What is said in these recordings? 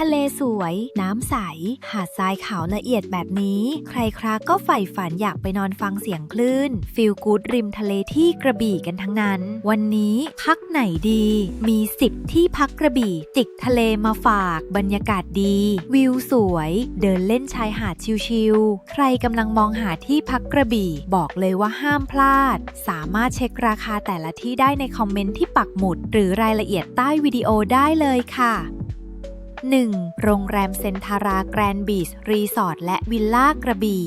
ทะเลสวย น้ำใส หาดทรายขาวละเอียดแบบนี้ ใครคราก็ใฝ่ฝันอยากไปนอนฟังเสียงคลื่น ฟิลกูดริมทะเลที่กระบี่กันทั้งนั้น วันนี้พักไหนดี มี 10 ที่พักกระบี่ติกทะเลมาฝาก บรรยากาศดี วิวสวย เดินเล่นชายหาดชิลๆ ใครกำลังมองหาที่พักกระบี่ บอกเลยว่าห้ามพลาด สามารถเช็คราคาแต่ละที่ได้ในคอมเมนต์ที่ปักหมุด หรือรายละเอียดใต้วิดีโอได้เลยค่ะ 1. โรงแรมเซนทาราแกรนด์บีชรีสอร์ทและวิลล่ากระบี่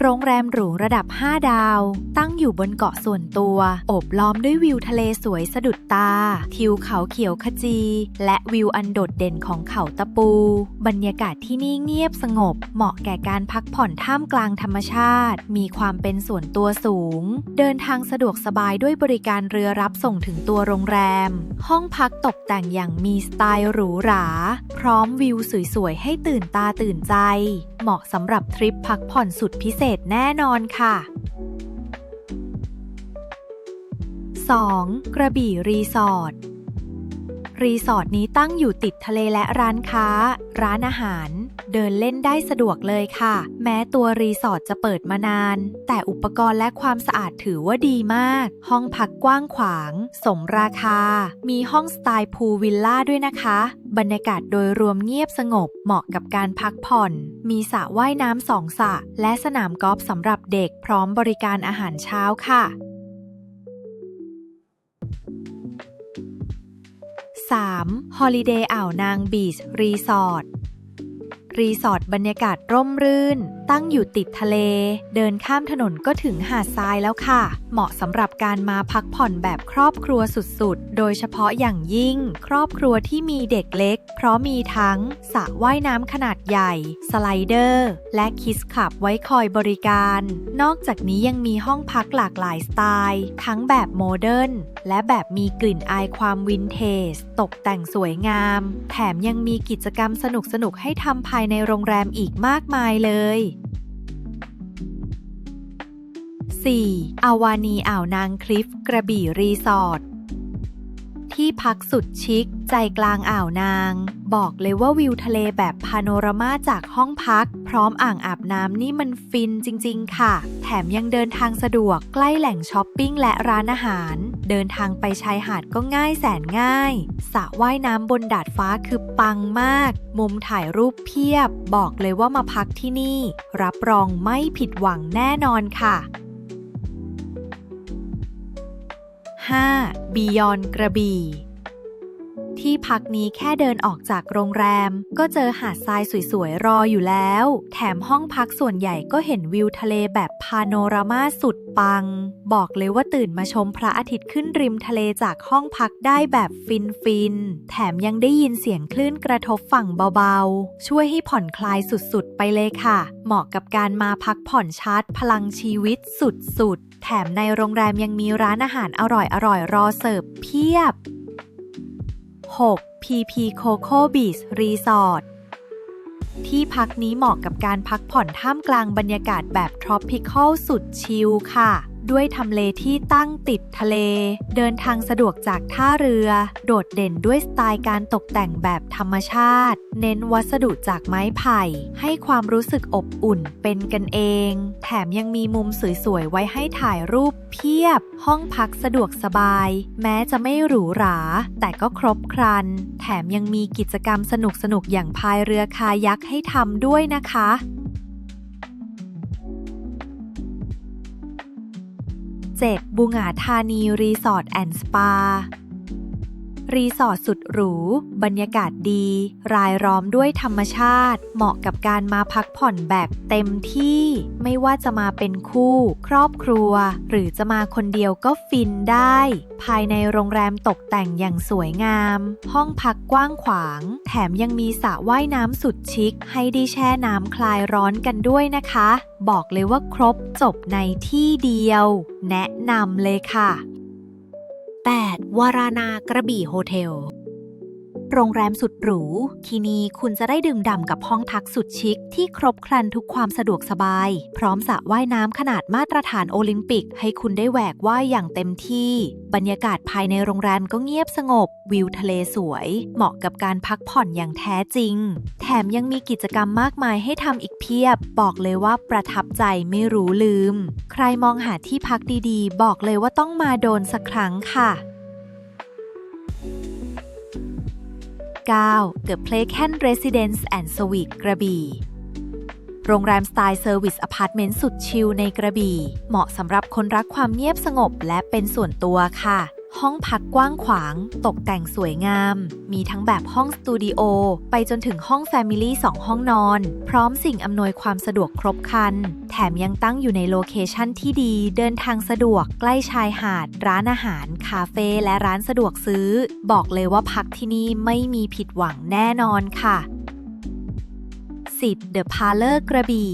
โรงแรมหรูระดับ 5 ดาว ตั้งอยู่บนเกาะส่วนตัว โอบล้อมด้วยวิวทะเลสวยสะดุดตา ทิวเขาเขียวขจี และวิวอันโดดเด่นของเขาตะปู บรรยากาศที่นี่เงียบสงบ เหมาะแก่การพักผ่อนท่ามกลางธรรมชาติ มีความเป็นส่วนตัวสูง เดินทางสะดวกสบายด้วยบริการเรือรับส่งถึงตัวโรงแรม ห้องพักตกแต่งอย่างมีสไตล์หรูหรา พร้อมวิวสวยๆให้ตื่นตาตื่นใจ เหมาะสำหรับทริปพักผ่อนสุดพิเศษแน่นอนค่ะ 2. กระบี่รีสอร์ท รีสอร์ทนี้ตั้งอยู่ติดทะเลและร้านค้า ร้านอาหาร เดินเล่นได้สะดวกเลยค่ะ แม้ตัวรีสอร์ทจะเปิดมานาน แต่อุปกรณ์และความสะอาดถือว่าดีมาก ห้องพักกว้างขวาง สมราคา มีห้องสไตล์พูลวิลล่าด้วยนะคะ บรรยากาศโดยรวมเงียบสงบ เหมาะกับการพักผ่อน มีสระว่ายน้ำสองสระและสนามกอล์ฟสำหรับเด็กพร้อมบริการอาหารเช้าค่ะ 3. Holiday อ่าวนางบีชรีสอร์ท รีสอร์ทบรรยากาศร่มรื่น ตั้งอยู่ติดทะเล เดินข้ามถนนก็ถึงหาดทรายแล้วค่ะ เหมาะสำหรับการมาพักผ่อนแบบครอบครัวสุดๆ โดยเฉพาะอย่างยิ่ง ครอบครัวที่มีเด็กเล็ก เพราะมีทั้งสระว่ายน้ำขนาดใหญ่ สไลเดอร์ และคิสคลับไว้คอยบริการ นอกจากนี้ยังมีห้องพักหลากหลายสไตล์ ทั้งแบบโมเดิร์นและแบบมีกลิ่นอายความวินเทจตกแต่งสวยงาม แถมยังมีกิจกรรมสนุกๆให้ทำภายในโรงแรมอีกมากมายเลย 4. อาวานีอ่าวนางคลิฟ กระบี่รีสอร์ท ที่พักสุดชิค ใจกลางอ่าวนาง บอกเลยว่าวิวทะเลแบบพาโนรามาจากห้องพัก พร้อมอ่างอาบน้ำนี่มันฟินจริง ๆ ค่ะ แถมยังเดินทางสะดวกใกล้แหล่งช้อปปิ้งและร้านอาหาร เดินทางไปชายหาดก็ง่ายแสนง่ายสระว่ายน้ำบนดาดฟ้าคือปังมาก มุมถ่ายรูปเพียบ บอกเลยว่ามาพักที่นี่ รับรองไม่ผิดหวังแน่นอนค่ะ 5. Beyond กระบี่ ที่พักนี้แค่เดินออกจากโรงแรม ก็เจอหาดทรายสวยๆ รออยู่แล้ว แถมห้องพักส่วนใหญ่ก็เห็นวิวทะเลแบบพาโนรามาสุดปัง บอกเลยว่าตื่นมาชมพระอาทิตย์ขึ้นริมทะเลจากห้องพักได้แบบฟินๆ แถมยังได้ยินเสียงคลื่นกระทบฝั่งเบาๆ ช่วยให้ผ่อนคลายสุดๆ ไปเลยค่ะ เหมาะกับการมาพักผ่อนชาร์จพลังชีวิตสุดๆ แถมในโรงแรมยังมีร้านอาหารอร่อยๆรอเสิร์ฟเพียบ 6. PP Coco Beach Resort ที่พักนี้เหมาะกับการพักผ่อนท่ามกลางบรรยากาศแบบ tropical สุดชิลค่ะ ด้วยทำเลที่ตั้งติดทะเล เดินทางสะดวกจากท่าเรือ โดดเด่นด้วยสไตล์การตกแต่งแบบธรรมชาติ เน้นวัสดุจากไม้ไผ่ ให้ความรู้สึกอบอุ่นเป็นกันเอง แถมยังมีมุมสวยๆ ไว้ให้ถ่ายรูปเพียบ ห้องพักสะดวกสบาย แม้จะไม่หรูหรา แต่ก็ครบครัน แถมยังมีกิจกรรมสนุกๆ อย่างพายเรือคายักให้ทำด้วยนะคะ 7. บุงาธานีรีสอร์ทแอนด์สปา รีสอร์ทสุดหรู บรรยากาศดี รายล้อมด้วยธรรมชาติ เหมาะกับการมาพักผ่อนแบบเต็มที่ ไม่ว่าจะมาเป็นคู่ ครอบครัว หรือจะมาคนเดียวก็ฟินได้ ภายในโรงแรมตกแต่งอย่างสวยงาม ห้องพักกว้างขวาง แถมยังมีสระว่ายน้ำสุดชิค ให้ได้แช่น้ำคลายร้อนกันด้วยนะคะ บอกเลยว่าครบจบในที่เดียว แนะนำเลยค่ะ 8. วารานากระบี่โฮเทล โรงแรมสุดหรู ที่นี่คุณจะได้ดื่มด่ำกับห้องพักสุดชิค ที่ครบครันทุกความสะดวกสบาย พร้อมสระว่ายน้ำขนาดมาตรฐานโอลิมปิก ให้คุณได้แหวกว่ายอย่างเต็มที่ บรรยากาศภายในโรงแรมก็เงียบสงบ วิวทะเลสวย เหมาะกับการพักผ่อนอย่างแท้จริง แถมยังมีกิจกรรมมากมายให้ทำอีกเพียบ บอกเลยว่าประทับใจไม่รู้ลืม ใครมองหาที่พักดีๆ บอกเลยว่าต้องมาโดนสักครั้งค่ะ 9. The Playcan Residence and Suite กระบี่ โรงแรมสไตล์เซอร์วิสอพาร์ตเมนต์สุดชิลในกระบี่ เหมาะสำหรับคนรักความเงียบสงบและเป็นส่วนตัวค่ะ ห้องพักกว้างขวาง ตกแต่งสวยงาม มีทั้งแบบห้องสตูดิโอ ไปจนถึงห้องแฟมิลี่2ห้องนอน พร้อมสิ่งอำนวยความสะดวกครบครัน แถมยังตั้งอยู่ในโลเคชั่นที่ดี เดินทางสะดวก ใกล้ชายหาด ร้านอาหาร คาเฟ่และร้านสะดวกซื้อ บอกเลยว่าพักที่นี่ไม่มีผิดหวังแน่นอนค่ะ 10 The Parlor กระบี่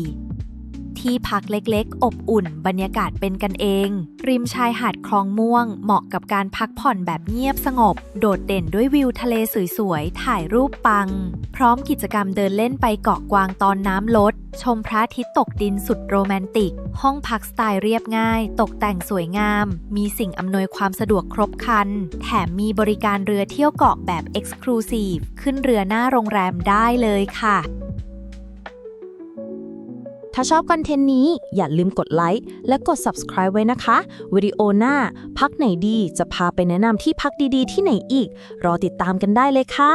ที่พักเล็กๆ อบอุ่น บรรยากาศเป็นกันเอง ริมชายหาดคลองม่วง เหมาะกับการพักผ่อนแบบเงียบสงบ โดดเด่นด้วยวิวทะเลสวยๆ ถ่ายรูปปัง พร้อมกิจกรรมเดินเล่นไปเกาะกวางตอนน้ำลด ชมพระอาทิตย์ตกดินสุดโรแมนติก ห้องพักสไตล์เรียบง่าย ตกแต่งสวยงาม มีสิ่งอำนวยความสะดวกครบครัน แถมมีบริการเรือเที่ยวเกาะแบบ Exclusive ขึ้นเรือหน้าโรงแรมได้เลยค่ะ ถ้าชอบคอนเทนต์นี้อย่าลืมกดไลค์และกด subscribe ไว้นะคะ วิดีโอหน้า พักไหนดีจะพาไปแนะนำที่พักดีๆ ที่ไหนอีก รอติดตามกันได้เลยค่ะ